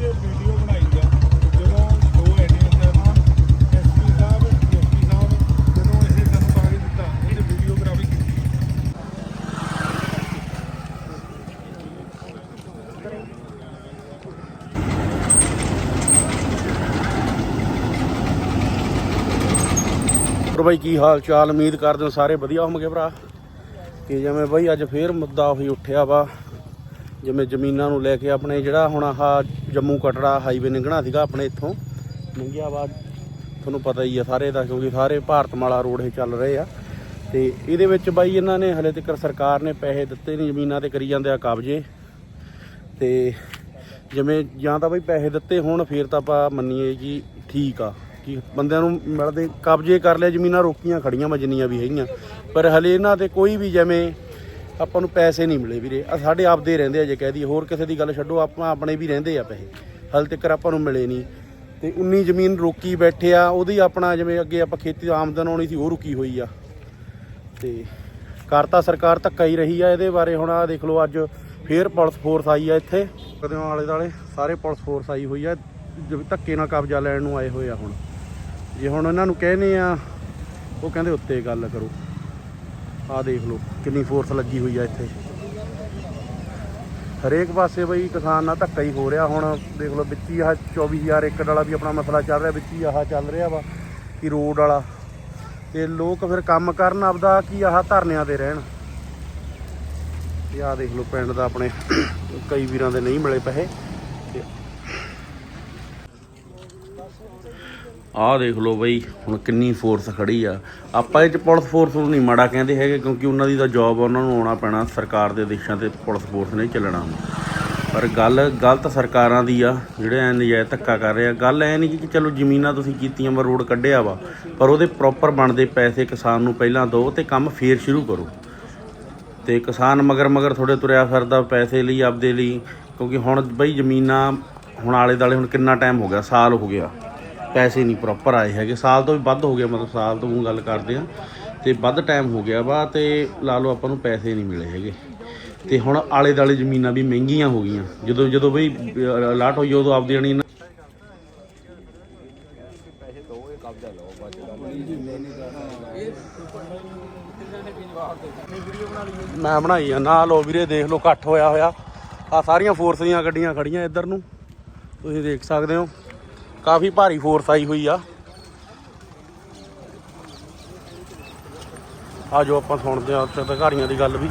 ਤੇ ਵੀਡੀਓ ਬਣਾਈ ਆ, ਜਦੋਂ ਦੋ ਐਡੀਓ ਸਾਹਿਬਾਨ ਐਸਪੀ ਸਾਹਿਬ ਡੀਐਸਪੀ ਸਾਹਿਬ, ਜਦੋਂ ਇਹ ਸਾਨੂੰ ਕਾਗਜ਼ ਦਿੱਤਾ ਇਹਨੇ ਵੀਡੀਓਗ੍ਰਾਫੀ ਕੀਤੀ। ਹੋਰ ਬਾਈ, ਕੀ ਹਾਲ ਚਾਲ? ਉਮੀਦ ਕਰਦੇ ਹਾਂ ਸਾਰੇ ਵਧੀਆ ਹੋਣਗੇ ਭਰਾ। ਕਿ ਜਿਵੇਂ ਬਾਈ, ਅੱਜ ਫੇਰ ਮੁੱਦਾ ਉਹੀ ਉੱਠਿਆ ਵਾ। ਜਿਵੇਂ ਜ਼ਮੀਨਾਂ ਨੂੰ ਲੈ ਕੇ ਆਪਣੇ ਜਿਹੜਾ ਹੁਣ ਆਹ ਜੰਮੂ ਕਟੜਾ ਹਾਈਵੇ ਲੰਘਣਾ ਸੀਗਾ ਆਪਣੇ ਇੱਥੋਂ। ਲੰਘਿਆ ਬਾਅਦ ਤੁਹਾਨੂੰ ਪਤਾ ਹੀ ਆ ਸਾਰੇ ਦਾ, ਕਿਉਂਕਿ ਸਾਰੇ ਭਾਰਤਮਾਲਾ ਰੋਡ ਇਹ ਚੱਲ ਰਹੇ ਆ। ਤੇ ਇਹਦੇ ਵਿੱਚ ਬਾਈ ਇਹਨਾਂ ਨੇ ਹਲੇ ਤੱਕ ਸਰਕਾਰ ਨੇ ਪੈਸੇ ਦਿੱਤੇ ਨਹੀਂ, ਜ਼ਮੀਨਾਂ ਤੇ ਕਰੀ ਜਾਂਦੇ ਆ ਕਬਜ਼ੇ। ਤੇ ਜਿਵੇਂ ਜਾਂ ਤਾਂ ਬਈ ਪੈਸੇ ਦਿੱਤੇ ਹੋਣ, ਫਿਰ ਤਾਂ ਆਪਾਂ ਮੰਨੀਏ ਕਿ ਠੀਕ ਆ। ਕਿ ਬੰਦਿਆਂ ਨੂੰ ਮਿਲਦੇ ਕਬਜ਼ੇ ਕਰ ਲਿਆ, ਜ਼ਮੀਨਾਂ ਰੋਕੀਆਂ ਖੜੀਆਂ ਵਾ ਜਿੰਨੀਆਂ ਵੀ ਹੈਗੀਆਂ। ਪਰ ਹਲੇ ਇਹਨਾਂ ਤੇ ਕੋਈ ਵੀ ਜਿਵੇਂ ਆਪਾਂ ਨੂੰ ਪੈਸੇ ਨਹੀਂ ਮਿਲੇ ਵੀਰੇ। ਆ ਸਾਡੇ ਆਪਦੇ ਰਹਿੰਦੇ ਆ ਜੇ ਕਹਿ ਦਈਏ। ਹੋਰ ਕਿਸੇ ਦੀ ਗੱਲ ਛੱਡੋ, ਆਪਾਂ ਆਪਣੇ ਵੀ ਰਹਿੰਦੇ ਆ ਪੈਸੇ। ਹਲੇ ਤੱਕ ਆਪਾਂ ਨੂੰ ਮਿਲੇ ਨਹੀਂ। ਤੇ 19 ਜ਼ਮੀਨ ਰੋਕੀ ਬੈਠੇ ਆ, ਉਹਦੀ ਆਪਣਾ ਜਿਵੇਂ ਅੱਗੇ ਆਪਾਂ ਖੇਤੀ ਦੀ ਆਮਦਨ ਆਉਣੀ ਸੀ, ਉਹ ਰੁਕੀ ਹੋਈ ਆ। ਤੇ ਕਰਤਾ ਸਰਕਾਰ ਧੱਕਾ ਹੀ ਰਹੀ ਆ ਇਹਦੇ ਬਾਰੇ। ਹੁਣ ਆ ਦੇਖ ਲਓ ਅੱਜ ਫੇਰ ਪੁਲਿਸ ਫੋਰਸ ਆਈ ਆ ਇੱਥੇ। ਕਦਿਆਂ ਵਾਲੇ ਦਾਲੇ ਸਾਰੇ ਪੁਲਿਸ ਫੋਰਸ ਆਈ ਹੋਈ ਆ। ਜਿਵੇਂ ਧੱਕੇ ਨਾਲ ਕਬਜ਼ਾ ਲੈਣ ਨੂੰ ਆਏ ਹੋਏ ਆ ਹੁਣ। ਜੇ ਹੁਣ ਇਹਨਾਂ ਨੂੰ ਕਹਿੰਦੇ ਆ, ਉਹ ਕਹਿੰਦੇ ਉੱਤੇ ਗੱਲ ਕਰੋ। ਆਹ ਦੇਖ ਲਓ ਕਿੰਨੀ ਫੋਰਸ ਲੱਗੀ ਹੋਈ ਆ ਇੱਥੇ। ਹਰੇਕ ਪਾਸੇ ਬਈ ਕਿਸਾਨ ਨਾਲ ਧੱਕਾ ਹੀ ਹੋ ਰਿਹਾ। ਹੁਣ ਦੇਖ ਲਓ ਵਿੱਚ ਹੀ ਆਹ 24000 ਏਕੜ ਵਾਲਾ ਵੀ ਆਪਣਾ ਮਸਲਾ ਚੱਲ ਰਿਹਾ, ਵਿੱਚ ਹੀ ਆਹ ਚੱਲ ਰਿਹਾ ਵਾ ਕਿ ਰੋਡ ਵਾਲਾ। ਤੇ ਲੋਕ ਫਿਰ ਕੰਮ ਕਰਨ ਆਪਦਾ ਕੀ ਆਹ ਧਰਨਿਆਂ ਤੇ ਰਹਿਣ। ਤੇ ਆਹ ਦੇਖ ਲਓ ਪਿੰਡ ਦਾ ਆਪਣੇ ਕਈ ਵੀਰਾਂ ਦੇ ਨਹੀਂ ਮਿਲੇ ਪੈਸੇ ਤੇ ਆਹ ਦੇਖ ਲਓ ਬਈ, ਹੁਣ ਕਿੰਨੀ ਫੋਰਸ ਖੜੀ ਆ। ਆਪਾਂ ਇਹ ਚ ਪੁਲਿਸ ਫੋਰਸ ਨੂੰ ਨਹੀਂ ਮਾੜਾ ਕਹਿੰਦੇ ਹੈਗੇ, ਕਿਉਂਕਿ ਉਹਨਾਂ ਦੀ ਤਾਂ ਜੌਬ ਉਹਨਾਂ ਨੂੰ ਆਉਣਾ ਪੈਣਾ, ਸਰਕਾਰ ਦੇ ਦੇਸ਼ਾਂ ਤੇ ਪੁਲਿਸ ਫੋਰਸ ਨਹੀਂ ਚੱਲਣਾ। ਪਰ ਗੱਲ ਗਲਤ ਸਰਕਾਰਾਂ ਦੀ ਆ, ਜਿਹੜੇ ਐ ਨਜਾਇਜ਼ ਧੱਕਾ ਕਰ ਰਹੇ ਆ। ਗੱਲ ਐ ਨਹੀਂ ਕਿ ਚਲੋ ਜ਼ਮੀਨਾਂ ਤੁਸੀਂ ਕੀਤੀਆਂ ਵਾ, ਰੋਡ ਕੱਢਿਆ ਵਾ, ਪਰ ਉਹਦੇ ਪ੍ਰੋਪਰ ਬਣਦੇ ਪੈਸੇ ਕਿਸਾਨ ਨੂੰ ਪਹਿਲਾਂ ਦਿਓ ਤੇ ਕੰਮ ਫੇਰ ਸ਼ੁਰੂ ਕਰੋ। ਤੇ ਕਿਸਾਨ ਮਗਰ ਮਗਰ ਥੋੜੇ ਤੁਰਿਆ ਫਿਰਦਾ ਪੈਸੇ ਲਈ, ਆਪਦੇ ਲਈ, ਕਿਉਂਕਿ ਹੁਣ ਬਈ ਜ਼ਮੀਨਾਂ ਹੁਣ ਆਲੇ ਦਾਲੇ ਹੁਣ ਕਿੰਨਾ ਟਾਈਮ ਹੋ ਗਿਆ? ਸਾਲ ਹੋ ਗਿਆ। ਪੈਸੇ ਨਹੀਂ ਪ੍ਰੋਪਰ ਆਏ ਹੈਗੇ। ਸਾਲ ਤੋਂ ਵੀ ਵੱਧ ਹੋ ਗਿਆ ਮਤਲਬ ਸਾਲ ਤੋਂ ਊਂ ਗੱਲ ਕਰਦੇ ਆ ਤੇ ਵੱਧ ਟਾਈਮ ਹੋ ਗਿਆ ਵਾ ਤੇ ਲਾ ਲਓ ਆਪਾਂ ਨੂੰ ਪੈਸੇ ਨਹੀਂ ਮਿਲੇ ਹੈਗੇ। ਤੇ ਹੁਣ ਆਲੇ ਦਾਲੇ ਜ਼ਮੀਨਾਂ ਵੀ ਮਹਿੰਗੀਆਂ ਹੋ ਗਈਆਂ। ਜਦੋਂ ਜਦੋਂ ਬਈ ਅਲਾਟ ਹੋਈ ਉਦੋਂ ਆਪਦੀ ਜਣੀ ਮੈਂ ਬਣਾਈ ਆ। ਨਾ ਲੋ ਵੀਰੇ, ਦੇਖ ਲਓ ਇਕੱਠ ਹੋਇਆ ਹੋਇਆ। ਆ ਸਾਰੀਆਂ ਫੋਰਸ ਦੀਆਂ ਗੱਡੀਆਂ ਖੜੀਆਂ ਇੱਧਰ ਨੂੰ। ਤੁਸੀਂ ਦੇਖ ਸਕਦੇ ਹੋ। ਕਾਫੀ ਭਾਰੀ ਫੋਰਸ ਆਈ ਹੋਈ ਆ। ਆ ਜੋ ਆਪਾਂ ਸੁਣਦੇ ਆ ਉੱਥੇ ਅਧਿਕਾਰੀਆਂ ਦੀ ਗੱਲ ਵੀ।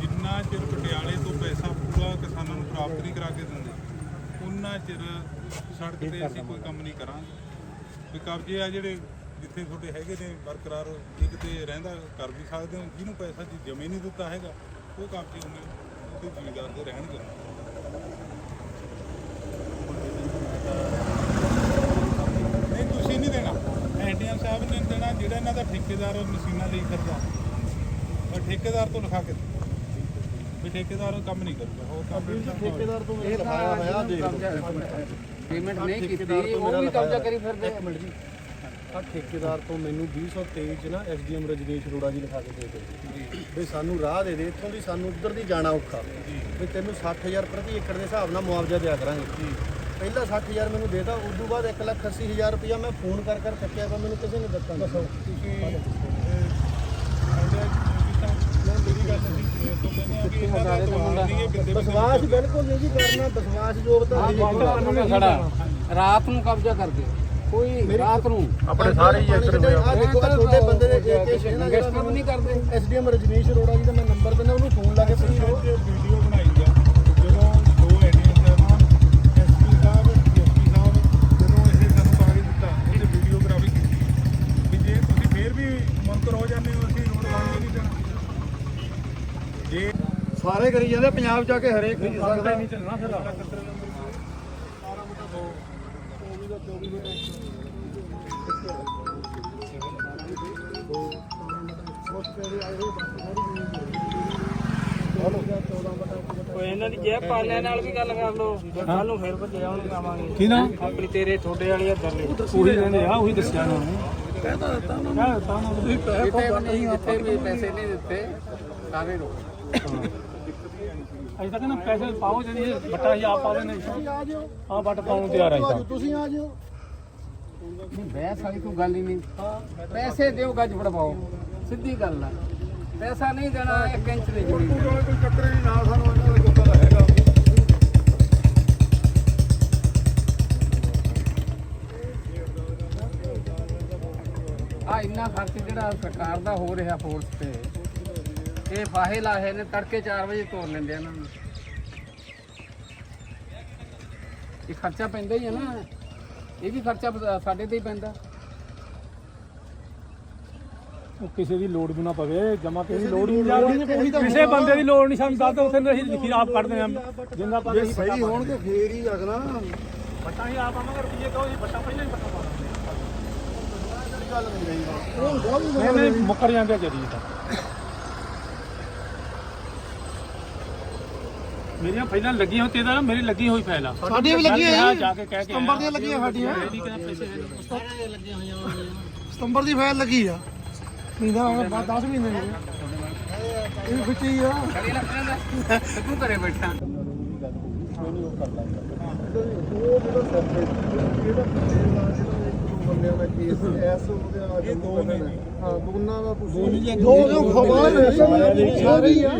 ਜਿੰਨਾ ਚਿਰ ਪਟਿਆਲੇ ਤੋਂ ਪੈਸਾ ਪੂਰਾ ਕਿਸਾਨਾਂ ਨੂੰ ਪ੍ਰਾਪਤ ਨਹੀਂ ਕਰਾ ਕੇ ਦਿੰਦੇ ਉਹਨਾਂ ਚਿਰ ਸੜਕ ਤੇ ਅਸੀਂ ਕੋਈ ਕੰਮ ਨਹੀਂ ਕਰਾਂਗੇ। ਵੀ ਕਬਜ਼ੇ ਆ ਜਿਹੜੇ ਜਿੱਥੇ ਤੁਹਾਡੇ ਹੈਗੇ ਨੇ ਬਰਕਰਾਰ ਇੱਕ ਤੇ ਰਹਿੰਦਾ ਕਰ ਵੀ ਸਕਦੇ ਹੋ। ਜਿਹਨੂੰ ਪੈਸਾ ਜੀ ਜਮੇ ਨਹੀਂ ਦਿੱਤਾ ਹੈਗਾ ਉਹ ਕਬਜ਼ੇ ਉਹਨੇ ਉਹਦੇ ਜ਼ਿਮੀਦਾਰ ਦੇ ਰਹਿਣਗੇ ਨਹੀਂ ਤੁਸੀਂ ਨਹੀਂ ਦੇਣਾ। ਐਂਡੀਐਮ ਸਾਹਿਬ ਨੇ ਦੇਣਾ ਜਿਹੜਾ ਇਹਨਾਂ ਦਾ ਠੇਕੇਦਾਰ ਮਸ਼ੀਨਾਂ ਲਈ ਫਿਰਦਾ। ਪਰ ਠੇਕੇਦਾਰ ਤੋਂ ਲਿਖਾ ਕੇ। ਵੀ ਠੇਕੇਦਾਰ ਉਹ ਕੰਮ ਨਹੀਂ ਕਰੂਗਾ ਉਹ ਕੰਮ ਠੇਕੇਦਾਰ ਤੋਂ ਇਹ ਲਿਖਾਇਆ ਹੋਇਆ ਦੇਖ ਲਓ। ਪੇਮੈਂਟ ਨਹੀਂ ਕੀਤੀ ਉਹ ਵੀ ਕਬਜ਼ਾ ਕਰੀ ਫਿਰਦੇ ਇੱਕ ਮਿੰਟ ਜੀ। ਆ ਠੇਕੇਦਾਰ ਤੋਂ ਮੈਨੂੰ 2023 ਚ ਨਾ ਐਸਡੀਐਮ ਰਜਨੀਸ਼ ਅਰੋੜਾ ਜੀ ਲਿਖਾ ਕੇ ਦੇ ਗਏ ਜੀ। ਵੀ ਸਾਨੂੰ ਰਾਹ ਦੇ ਦੇ ਇੱਥੋਂ ਦੀ ਸਾਨੂੰ ਉੱਧਰ ਦੀ ਜਾਣਾ ਔਖਾ। ਵੀ ਤੈਨੂੰ 60000 ਪ੍ਰਤੀ ਏਕੜ ਦੇ ਹਿਸਾਬ ਨਾਲ ਮੁਆਵਜ਼ਾ ਦਿਆ ਕਰਾਂਗੇ। ਜੀ। ਪਹਿਲਾਂ 60000 ਮੈਨੂੰ ਦੇਤਾ ਉਸ ਤੋਂ ਬਾਅਦ 180000 ਰੁਪਇਆ ਮੈਂ ਫੋਨ ਕਰ ਕਰ ਥੱਕਿਆ ਪਰ ਮੈਨੂੰ ਕਿਸੇ ਨੇ ਦਿੱਤਾ ਨਹੀਂ। ਤੁਸੀਂ ਦਾ ਵਿਸ਼ਵਾਸ ਬਿਲਕੁਲ ਨਹੀਂ ਜੀ ਕਰਨਾ ਵਿਸ਼ਵਾਸਯੋਗ ਤਾਂ ਹੈ ਜੀ। ਖੜਾ। ਰਾਤ ਨੂੰ ਕਬਜ਼ਾ ਕਰਦੇ ਕੋਈ ਰਾਤ ਨੂੰ ਆਪਣੇ ਸਾਰੇ ਹੀ ਇੱਧਰ ਹੋਏ ਆ ਦੇਖੋ ਛੋਟੇ ਬੰਦੇ ਦੇ ਜੇ ਕੇ ਸ਼ੇਨਾ ਗੈਸਟਿੰਗ ਨਹੀਂ ਕਰਦੇ। ਐਸਡੀਐਮ ਰਜਨੀਸ਼ ਅਰੋੜਾ ਜੀ ਦਾ ਮੈਂ ਨੰਬਰ ਦਿੰਦਾ ਉਹਨੂੰ ਫੋਨ ਲਾ ਕੇ ਪੁੱਛੋ। ਵੀਡੀਓ ਬਣਾਈ ਆ। ਜਦੋਂ ਦੋ ਐਡੀਓ ਸਾਹਿਬਾਨ ਐਸਪੀ ਸਾਹਿਬ ਡੀਐਸਪੀ ਸਾਹਿਬ ਜਦੋਂ ਇਹ ਸਾਨੂੰ ਕਾਗਜ਼ ਦਿੱਤਾ ਇਹਨੇ ਵੀਡੀਓਗ੍ਰਾਫੀ ਕੀਤੀ। ਵੀ ਜੇ ਤੁਸੀਂ ਫੇਰ ਵੀ ਮੰਤਰ ਹੋ ਜਾਂਦੇ ਹੋ ਅਸੀਂ ਰੋਡ ਲਾਉਣ ਨਹੀਂ ਦੇਣਾ ਜੇ ਸਾਰੇ ਕਰੀ ਜਾਂਦੇ ਪੰਜਾਬ ਜਾ ਕੇ ਹਰੇਕ ਸਕਦਾ ਨਹੀਂ ਚੱਲਣਾ ਫਿਰ। ਕੋਈ ਇਹਨਾਂ ਦੀ ਜੈ ਪਾਲਿਆਂ ਨਾਲ ਵੀ ਗੱਲ ਕਰ ਲਓ। ਕੱਲ ਨੂੰ ਫੇਰ ਭੱਜਿਆ ਉਹਨੂੰ ਕਾਵਾਂਗੇ ਕੀ ਨਾ ਆਪਣੀ ਤੇਰੇ ਥੋੜੇ ਵਾਲੀ ਹੱਦਰ ਲਈ ਉਹੀ ਕਹਿੰਦੇ ਆ ਉਹੀ ਦੱਸਿਆ ਉਹਨਾਂ। ਨੇ। ਨਹੀਂ ਜਿੱਥੇ ਵੀ ਪੈਸੇ ਨਹੀਂ ਦਿੱਤੇ ਸਾਰੇ ਰੋ ਅਸੀਂ ਤਾਂ ਕਹਿੰਦੇ ਪੈਸੇ ਪਾਓ ਜਿਹੜੀ ਬੱਟਾ ਹੀ ਆਪ ਪਾ ਲੈਣੇ ਆ ਬੱਟ ਪਾਉਣ ਨੂੰ ਤਿਆਰ ਆ ਅਸੀਂ ਤਾਂ। ਤੁਸੀਂ ਆ ਜਿਓ ਬਹਿਸ ਵਾਲੀ ਕੋਈ ਗੱਲ ਹੀ ਨਹੀਂ। ਪੈਸੇ ਦਿਓ ਗੱਜ ਫੜਵਾਓ ਸਿੱਧੀ ਗੱਲ ਆ। ਪੈਸਾ ਨਹੀਂ ਦੇਣਾ ਇੱਕ ਇੰਚ ਦੀ ਜ਼ਮੀਨ ਕੋਈ ਚੱਕਰ ਨਹੀਂ ਨਾ ਸਾਨੂੰ ਇਹਨਾਂ ਦਾ ਗੁੱਸਾ ਤਾਂ ਹੈਗਾ ਆ ਇੰਨਾ ਖਰਚ ਜਿਹੜਾ ਸਰਕਾਰ ਦਾ ਹੋ ਰਿਹਾ ਫੋਰਸ ਤੇ। ਇਹ ਫਾਹੇ ਲਾਹੇ ਨੇ ਤੜਕੇ 4 ਵਜੇ ਤੋੜ ਲੈਂਦੇ ਆ ਇਹਨਾਂ ਨੂੰ। ਇਹ ਖਰਚਾ ਪੈਂਦਾ ਹੀ ਹੈ ਨਾ। ਇਹ ਵੀ ਖਰਚਾ ਸਾਡੇ ਤੇ ਹੀ ਪੈਂਦਾ। ਉਹ ਕਿਸੇ ਦੀ ਲੋੜ ਵੀ ਨਾ ਪਵੇ ਜਮਾ ਕਿਸੇ ਦੀ ਲੋੜ ਨਹੀਂ। ਕਿਸੇ ਬੰਦੇ ਦੀ ਲੋੜ ਨਹੀਂ ਸਾਨੂੰ ਦੱਸ ਦੋ ਉੱਥੇ ਅਸੀਂ ਲਿਖੀ ਆਪ ਕੱਢਦੇ ਆ ਜਿੰਨਾ ਪਾ ਜੇ ਸਹੀ ਹੋਣਗੇ ਫੇਰ ਹੀ ਅਗਲਾ। ਬੱਟਾ ਹੀ ਆਪ ਆਵਾਂਗੇ ਰੁਪਈਏ ਕਹੋ ਜੀ ਬੱਟਾ ਪਹਿਲਾਂ ਹੀ ਬੱਟਾ ਪਾ ਨਹੀਂ ਨਹੀਂ ਮੁੱਕਰ ਜਾਂਦੇ ਜਰੀ ਤਾਂ। ਮੇਰੀਆਂ ਫਾਈਲਾਂ ਲੱਗੀਆਂ ਹੋਈ ਤੇਰਾ ਮੇਰੀ ਲੱਗੀ ਹੋਈ ਫਾਈਲ ਆ। ਸਾਡੀਆਂ ਵੀ ਲੱਗੀਆਂ ਮੈਂ ਹੋਈਆਂ। ਜਾ ਕੇ ਕਹਿ ਕੇ ਸਤੰਬਰ ਦੀਆਂ ਲੱਗੀਆਂ ਸਾਡੀਆਂ। ਸਤੰਬਰ ਦੀ ਫਾਈਲ ਲੱਗੀ ਆ। ਮਹੀਨਾ ਹੋ ਗਿਆ 10 ਮਹੀਨੇ ਹੋ ਗਏ। ਇਹ ਵਿੱਚ ਹੀ ਆ। ਕਰੀ ਲੱਗਦਾ ਦਾ ਤੂੰ ਘਰੇ ਬੈਠਾ। ਉਹ ਜਿਹੜਾ ਸੈਪਰੇਟ ਜਿਹੜਾ ਬੰਦਿਆਂ ਦਾ ਕੇਸ ਐਸ ਉਹਦੇ ਦੋ ਨੇ ਹਾਂ ਦੋਨਾਂ ਦਾ ਕੁਝ ਦੋ ਦੋ ਖਬਰ ਸਾਰੇ ਹੀ ਆ।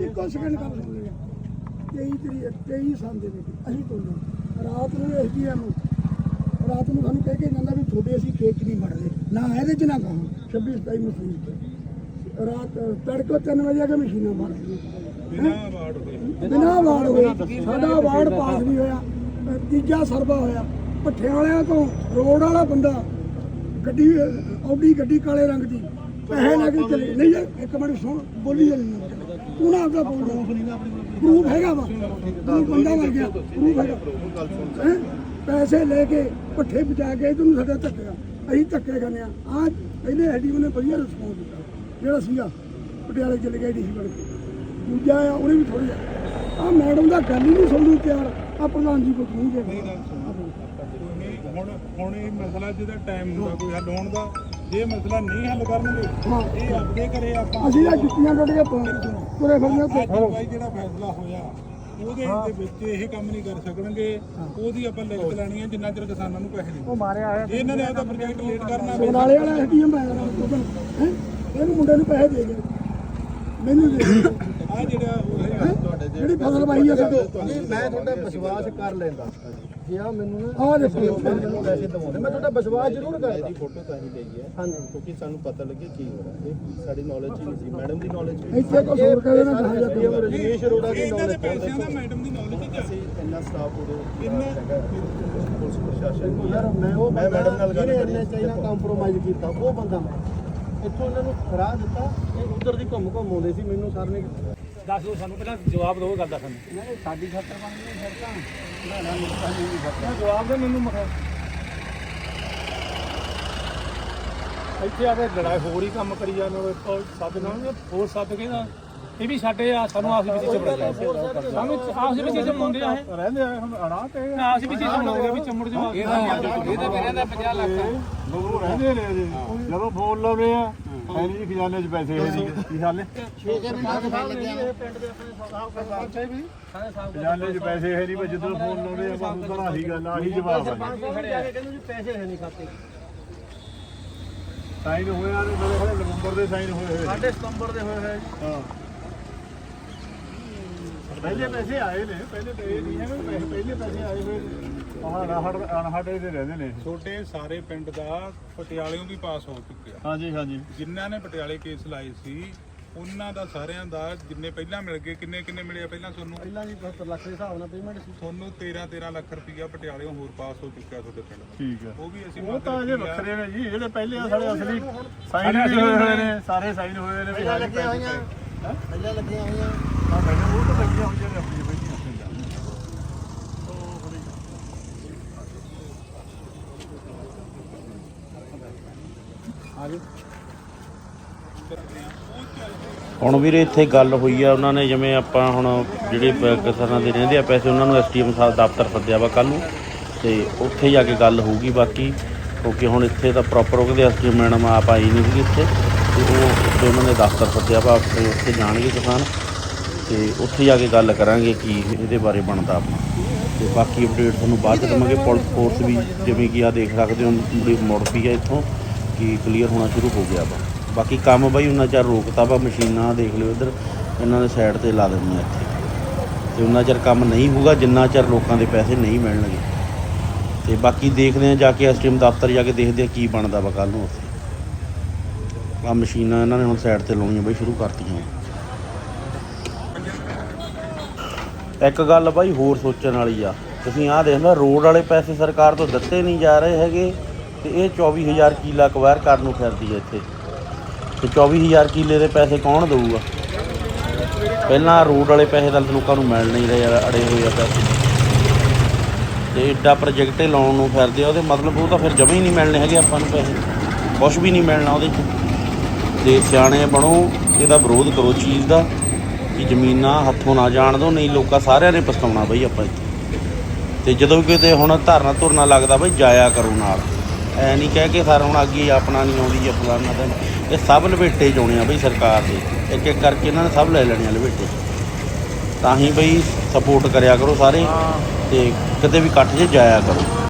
ਇੱਕੋ ਸੈਕਿੰਡ ਕਰ ਆ 23 ਤਰੀਕ 23 ਸਾਲ ਦੇ ਵਿੱਚ ਅਸੀਂ ਤੋਂ ਰਾਤ ਨੂੰ ਐਸਡੀਐਮ ਰਾਤ ਨੂੰ ਸਾਨੂੰ ਕਹਿ ਕੇ ਜਾਂਦਾ ਵੀ ਤੁਹਾਡੇ ਅਸੀਂ ਕੇਕ ਨਹੀਂ ਮੜਦੇ ਨਾ ਇਹਦੇ ਚ ਨਾ ਕਹੋ 26 27 ਮਸ਼ੀਨ ਰਾਤ ਤੜਕੇ 3 ਵਜੇ ਆ ਕੇ ਮਸ਼ੀਨਾਂ ਮਾਰਦੇ ਬਿਨਾਂ ਅਵਾਰਡ ਹੋਏ। ਬਿਨਾ ਅਵਾਰਡ ਹੋਏ। ਸਾਡਾ ਅਵਾਰਡ ਪਾਸ ਨਹੀਂ ਹੋਇਆ ਤੀਜਾ ਸਰਵਾ ਹੋਇਆ। ਭੱਠੇ ਵਾਲਿਆਂ ਤੋਂ ਰੋਡ ਵਾਲਾ ਬੰਦਾ ਗੱਡੀ ਆਡੀ ਗੱਡੀ ਕਾਲੇ ਰੰਗ ਦੀ ਪੈਸੇ ਲੈ ਕੇ ਚਲੇ ਨਹੀਂ ਯਾਰ ਇੱਕ ਮਿੰਟ ਸੁਣ ਬੋਲੀ ਜਾਂਦੀ ਤੂੰ ਨਾ ਆਪਦਾ ਬੋਲ। ਪ੍ਰੂਫ ਹੈਗਾ ਵਾ। ਤੂੰ ਬੰਦਾ ਮਰ ਗਿਆ। ਪ੍ਰੂਫ ਹੈਗਾ। ਹੈਂ? ਪੈਸੇ ਲੈ ਕੇ ਭੱਠੇ ਬਚਾ ਕੇ ਤੈਨੂੰ ਸਾਡਾ ਧੱਕਿਆ ਅਸੀਂ ਧੱਕੇ ਖਾਂਦੇ ਆ ਆ ਪਹਿਲੇ ਐਡੀ ਨੇ ਵਧੀਆ ਰਿਸਪੌਂਸ ਦਿੱਤਾ। ਜਿਹੜਾ ਸੀਗਾ ਪਟਿਆਲੇ ਚਲੇ ਗਿਆ ਡੀਸੀ ਬਣ ਕੇ। ਦੂਜਾ ਆ ਉਹਨੇ ਵੀ ਥੋੜੀ ਆ। ਮੈਡਮ ਦਾ ਗੱਲ ਹੀ ਨਹੀਂ ਸੁਣਦੀ ਤਿਆਰ। ਆ ਪ੍ਰਧਾਨ ਜੀ ਕੋਲ ਨਹੀਂ ਇਹ ਹੁਣ ਹੁਣ ਇਹ ਮਸਲਾ ਜਿਹਦਾ ਟਾਈਮ ਹੁੰਦਾ ਕੋਈ ਹੱਲ ਹੋਣ ਦਾ ਜੇ ਮਸਲਾ ਨਹੀਂ ਹੱਲ ਕਰਨਗੇ ਇਹ ਆਪਦੇ ਘਰੇ ਆਪਾਂ ਅਸੀਂ ਤਾਂ ਜੁੱਤੀਆਂ ਕੱਢ ਕੇ ਪਾ- ਤੁਰੇ ਬਾਈ ਜਿਹੜਾ ਫੈਸਲਾ ਹੋਇਆ ਉਹਦੇ ਦੇ ਵਿੱਚ ਇਹ ਕੰਮ ਨਹੀਂ ਕਰ ਸਕਣਗੇ। ਉਹਦੀ ਆਪਾਂ ਲਿਖਤ ਲੈਣੀ ਹੈ ਜਿੰਨਾ ਚਿਰ ਕਿਸਾਨਾਂ ਨੂੰ ਪੈਸੇ ਨਹੀਂ। ਮਾਰਿਆ ਹੋਇਆ ਇਹਨਾਂ ਨੇ ਆਪਦਾ ਪ੍ਰੋਜੈਕਟ ਲੇਟ ਕਰਨਾ ਸਮਰਾਲੇ ਵਾਲਾ ਐਸਡੀਐਮ ਆਇਆ ਹੈ? ਇਹਨੂੰ ਮੁੰਡੇ ਨੂੰ ਪੈਸੇ ਦੇ ਗਏ ਮੈਨੂੰ ਦੇ ਆ ਜਿਹੜਾ ਉਹ ਹੈ? ਜਿਹੜੀ ਫਸਲ ਵਾਹੀ ਆ ਸਾਡੀ ਮੈਂ ਤੁਹਾਡਾ ਵਿਸ਼ਵਾਸ ਕਰ ਲੈਂਦਾ। ਜੇ ਆ ਮੈਨੂੰ ਨਾ ਆਹ ਦੇਖੋ। ਮੈਨੂੰ ਪੈਸੇ ਦਵਾਉਂਦੇ ਮੈਂ ਤੁਹਾਡਾ ਵਿਸ਼ਵਾਸ ਜ਼ਰੂਰ ਕਰਦਾ। ਦੀ ਫੋਟੋ ਤਾਂ ਹੀ ਲਈ ਹੈ ਹਾਂਜੀ। ਕਿਉਂਕਿ ਸਾਨੂੰ ਪਤਾ ਲੱਗੇ ਕੀ ਹੋ ਰਿਹਾ। ਇਹ ਸਾਡੀ ਨੌਲੇਜ ਹੀ ਨਹੀਂ ਸੀ ਮੈਡਮ ਦੀ ਨੌਲੇਜ ਇੱਥੇ ਕੋ ਸੌ। ਰੁਪਏ ਦੇ ਨਾਲ ਜਹਾਂ ਜਾ ਰਜਨੀਸ਼ ਅਰੋੜਾ ਦੀ ਇਹਨਾਂ ਦੇ ਨੌਲੇਜ ਪੈਸਿਆਂ ਦਾ ਮੈਡਮ ਦੀ ਨੌਲੇਜ ਹੀ ਅਸੀਂ ਇੰਨਾ ਸਟਾਫ ਉਦੋਂ ਇੰਨਾ ਪੁਲਿਸ ਪ੍ਰਸ਼ਾਸਨ ਯਾਰ ਮੈਂ ਉਹ ਮੈਂ ਮੈਡਮ ਨਾਲ ਗੱਲ ਕਰੀ। ਇੰਨੇ ਚਾਈਨਾ ਕੰਪਰੋਮਾਈਜ਼ ਕੀਤਾ ਉਹ ਬੰਦਾ ਮੈਂ। ਇੱਥੋਂ ਇਹਨਾਂ ਨੂੰ ਰਾਹ ਦਿੱਤਾ ਇਹ ਉਧਰ ਦੀ ਘੁੰਮ ਘੁੰਮ ਆਉਂਦੇ ਸੀ ਮੈਨੂੰ ਸਰ ਨੇ ਦੱਸ ਦਿਓ ਸਾਨੂੰ ਪਹਿਲਾਂ ਜਵਾਬ ਦਿਓ ਗੱਲ ਦਾ ਸਾਨੂੰ। ਨਹੀਂ ਸਾਡੀ ਖਾਤਰ ਬਣਨੀ ਸੜਕਾਂ। ਨਾ ਨਾ ਮੁਸਤਾਨੀ ਦੀ ਖਾਤਰ ਜਵਾਬ ਦੇ ਮੈਨੂੰ ਮਖਾ ਇੱਥੇ ਆ ਕੇ ਲੜਾਈ ਹੋਰ ਹੀ ਕੰਮ ਕਰੀ ਜਾਂਦੇ ਹੋ ਇੱਕੋ ਸੱਦ ਨਾਲ ਹੋਰ ਸੱਦ ਕੇ ਨਾ ਇਹ ਵੀ ਸਾਡੇ ਆ ਸਾਨੂੰ ਆਪਸ ਵਿੱਚ ਚਮੜ ਸਾਨੂੰ ਆਪਸ ਵਿੱਚ ਹੀ ਚਮੜਦੇ ਆ ਇਹ। ਰਹਿੰਦੇ ਆ ਹੁਣ ਅੜਾ ਤੇ ਆਪਸ ਵਿੱਚ ਹੀ ਚਮੜਦੇ ਵੀ ਚਮੜ ਜਵਾ ਇਹਦਾ ਮੇਰੇ ਦਾ 50 ਲੱਖ ਆ। ਲੋਕ ਰਹਿੰਦੇ ਨੇ ਜਦੋਂ ਫੋਨ ਲਾਉਂਦੇ ਆ ਹੈ ਨਹੀਂ ਜੀ ਖਜ਼ਾਨੇ 'ਚ ਪੈਸੇ ਹੈ ਨਹੀਂ ਕੀ ਹਾਲ ਹੈ ਖਜ਼ਾਨੇ 'ਚ ਪੈਸੇ ਹੈ ਨਹੀਂ ਪਰ ਜਦੋਂ ਫੋਨ ਲਾਉਂਦੇ ਆ ਬਸ ਉਦੋਂ ਆਹੀ ਗੱਲ ਆਹੀ ਜਵਾਬ ਆ ਪੈਸੇ ਸਾਈਨ ਹੋਇਆ ਨੇ ਮੇਰੇ ਕੋਲ ਨਵੰਬਰ ਦੇ ਸਾਈਨ ਹੋਏ ਹੋਏ ਸਾਡੇ ਸਤੰਬਰ ਦੇ ਹੋਏ ਹੋਏ ਹਾਂ। ਪਹਿਲੇ ਪੈਸੇ ਆਏ ਨੇ ਪਹਿਲੇ ਇਹ ਨਹੀਂ ਹੈ ਪੈਸੇ- ਪਹਿਲੇ ਪੈਸੇ ਆਏ ਹੋਏ। ਨੇ ਆਹ ਅਨਹੜ ਅਨਹੜੇ ਦੇ ਰਹਿੰਦੇ ਨੇ ਛੋਟੇ ਸਾਰੇ ਪਿੰਡ ਦਾ ਪਟਿਆਲਿਓਂ ਵੀ ਪਾਸ ਹੋ ਚੁੱਕਿਆ। ਹਾਂਜੀ ਹਾਂਜੀ। ਜਿਨ੍ਹਾਂ ਨੇ ਪਟਿਆਲੇ ਕੇਸ ਲਾਏ ਸੀ ਉਹਨਾਂ ਦਾ ਸਾਰਿਆਂ ਦਾ ਜਿੰਨੇ ਪਹਿਲਾਂ ਮਿਲ ਗਏ ਕਿੰਨੇ ਕਿੰਨੇ ਮਿਲੇ ਆ ਪਹਿਲਾਂ ਤੁਹਾਨੂੰ? ਪਹਿਲਾਂ ਜੀ 72 ਲੱਖ ਦੇ ਹਿਸਾਬ ਨਾਲ ਪੇਮੈਂਟ ਸੀ। ਤੁਹਾਨੂੰ 13 13 ਲੱਖ ਰੁਪਈਆ ਪਟਿਆਲਿਓਂ ਹੋਰ ਪਾਸ ਹੋ ਚੁੱਕਿਆ ਤੁਹਾਡੇ ਪਿੰਡ ਦਾ। ਠੀਕ ਹੈ। ਉਹ ਵੀ ਅਸੀਂ ਉਹ ਮੰਗ ਤਾਂ ਅਜੇ ਰੱਖੀ ਆ। ਵੱਖਰੇ ਨੇ ਜੀ ਜਿਹੜੇ ਪਹਿਲੇ ਆ ਸਾਡੇ ਅਸਲੀ ਸਾਈਨ ਵੀ ਹੋਏ ਹੋਏ ਨੇ। ਸਾਰੇ ਸਾਈਨ ਹੋਏ ਹੋਏ ਨੇ ਵੀ ਹਾਂਜੀ ਲੱਗੀਆਂ ਹੋਈਆਂ। ਪਹਿਲਾਂ ਲੱਗੀਆਂ ਹੋਈਆਂ। ਹਾਂ ਪਹਿਲਾਂ ਉਹ ਤਾਂ ਲੱਗੀਆਂ ਹੋਈਆਂ ਨੇ ਆਪਣੀ ਹੁਣ ਵੀਰੇ ਇੱਥੇ ਗੱਲ ਹੋਈ ਆ, ਉਹਨਾਂ ਨੇ ਜਿਵੇਂ ਆਪਾਂ ਹੁਣ ਜਿਹੜੇ ਕਿਸਾਨਾਂ ਦੇ ਰਹਿੰਦੇ ਆ, ਪੈਸੇ ਉਹਨਾਂ ਨੂੰ ਐਸਟੀਐਮ ਸਾਹਿਬ ਦਫ਼ਤਰ ਸੱਦਿਆ ਵਾ ਕੱਲ ਨੂੰ, ਤੇ ਉੱਥੇ ਜਾ ਕੇ ਗੱਲ ਹੋਊਗੀ ਬਾਕੀ, ਕਿਉਂਕਿ ਹੁਣ ਇੱਥੇ ਤਾਂ ਪ੍ਰੋਪਰ ਉਹ ਉਹਦੇ ਐਸਡੀ ਮੈਡਮ ਆਪ ਆਈ ਨਹੀਂ ਸੀ ਇੱਥੇ, ਤੇ ਉਹ ਤੇ ਉਹਨਾਂ ਨੇ ਦਫ਼ਤਰ ਸੱਦਿਆ ਵਾ, ਉੱਥੇ ਉੱਥੇ ਜਾਣਗੇ ਕਿਸਾਨ, ਤੇ ਉੱਥੇ ਜਾ ਕੇ ਗੱਲ ਕਰਾਂਗੇ ਕੀ ਇਹਦੇ ਬਾਰੇ ਬਣਦਾ ਆਪਣਾ। ਤੇ ਬਾਕੀ ਅਪਡੇਟ ਤੁਹਾਨੂੰ ਬਾਅਦ ਚ ਦੇਵਾਂਗੇ, ਪੁਲਿਸ ਫੋਰਸ ਵੀ ਜਿਵੇਂ ਕਿ ਆ ਦੇਖ ਸਕਦੇ ਹੋ, ਮੁੜੀ ਮੁੜ ਪਈ ਆ ਇੱਥੋਂ। ਕਿ ਕਲੀਅਰ ਹੋਣਾ ਸ਼ੁਰੂ ਹੋ ਗਿਆ ਵਾ। ਬਾਕੀ ਕੰਮ ਬਾਈ ਉਹਨਾਂ ਚਿਰ ਰੋਕਤਾ ਵਾ, ਮਸ਼ੀਨਾਂ ਦੇਖ ਲਿਓ ਇੱਧਰ, ਇਹਨਾਂ ਨੇ ਸਾਈਡ ਤੇ ਲਾ ਦੇਣੀਆਂ ਇੱਥੇ। ਤੇ ਉਹਨਾਂ ਚਿਰ ਕੰਮ ਨਹੀਂ ਹੋਊਗਾ, ਜਿੰਨਾ ਚਿਰ ਲੋਕਾਂ ਦੇ ਪੈਸੇ ਨਹੀਂ ਮਿਲਣਗੇ। ਤੇ ਬਾਕੀ ਦੇਖਦੇ ਆ ਜਾ ਕੇ ਐਸਟੀਐਮ ਦਫ਼ਤਰ ਜਾ ਕੇ ਦੇਖਦੇ ਆ ਕੀ ਬਣਦਾ ਵਾ ਕੱਲ ਨੂੰ ਉੱਥੇ। ਆ ਮਸ਼ੀਨਾਂ ਇਹਨਾਂ ਨੇ ਹੁਣ ਸਾਈਡ ਤੇ ਲਾਉਣੀਆਂ ਬਈ, ਸ਼ੁਰੂ ਕਰਤੀਆਂ। ਇੱਕ ਗੱਲ ਬਾਈ ਹੋਰ ਸੋਚਣ ਵਾਲੀ ਆ। ਤੁਸੀਂ ਆਹ ਦੇਖ ਲਓ ਰੋਡ ਵਾਲੇ ਪੈਸੇ ਸਰਕਾਰ ਤੋਂ ਦਿੱਤੇ ਨਹੀਂ ਜਾ ਰਹੇ ਹੈਗੇ। ਤੇ ਇਹ 24000 ਕਿੱਲਾ ਅਕਵਾਇਰ ਕਰਨ ਨੂੰ ਫਿਰਦੀ ਹੈ ਇੱਥੇ। ਤੇ 24000 ਕਿੱਲੇ ਦੇ ਪੈਸੇ ਕੌਣ ਦੇਊਗਾ? ਪਹਿਲਾਂ ਰੋਡ ਵਾਲੇ ਪੈਸੇ ਤਾਂ ਲੋਕਾਂ ਨੂੰ ਮਿਲ ਨਹੀਂ ਰਹੇ, ਅੜੇ ਹੋਏ ਆ ਪੈਸੇ। ਤੇ ਏਡਾ ਪ੍ਰੋਜੈਕਟ ਲਾਉਣ ਨੂੰ ਫਿਰਦੇ ਆ, ਉਹਦੇ ਮਤਲਬ ਉਹ ਤਾਂ ਫਿਰ ਜਮੇ ਹੀ ਨਹੀਂ ਮਿਲਣੇ ਹੈਗੇ ਆਪਾਂ ਨੂੰ ਪੈਸੇ। ਕੁਝ ਵੀ ਨਹੀਂ ਮਿਲਣਾ ਉਹਦੇ 'ਚ। ਤੇ ਸਿਆਣੇ ਬਣੋ, ਇਹਦਾ ਵਿਰੋਧ ਕਰੋ ਚੀਜ਼ ਦਾ, ਕਿ ਜ਼ਮੀਨਾਂ ਹੱਥੋਂ ਨਾ ਜਾਣ ਦਿਓ, ਨਹੀਂ ਲੋਕਾਂ ਸਾਰਿਆਂ ਨੇ ਪਛਤਾਉਣਾ ਬਈ ਆਪਾਂ ਇੱਥੇ। ਤੇ ਜਦੋਂ ਵੀ ਕਿਤੇ ਹੁਣ ਧਰਨਾ ਧੁਰਨਾ ਲੱਗਦਾ ਬਈ, ਜਾਇਆ ਕਰੋ ਨਾਲ। ਐ ਨਹੀਂ ਕਹਿ ਕੇ ਸਰ ਹੁਣ ਅੱਗੇ ਆਪਣਾ ਨਹੀਂ ਆਉਂਦੀ ਜਾਂ ਫਲਾਨਾ ਤਾਂ ਇਹ ਸਭ 'ਚ ਆਉਣੇ ਆ ਬਈ ਸਰਕਾਰ ਦੇ। ਇੱਕ ਇੱਕ ਕਰਕੇ ਇਹਨਾਂ ਨੇ ਸਭ ਲੈ ਲੈਣੇ ਆ ਲਪੇਟੇ। 'ਚ। ਤਾਂ ਹੀ ਬਈ ਸਪੋਰਟ ਕਰਿਆ ਕਰੋ ਸਾਰੇ ਤੇ ਕਿਤੇ ਵੀ ਇਕੱਠ 'ਚ ਜਾਇਆ ਕਰੋ।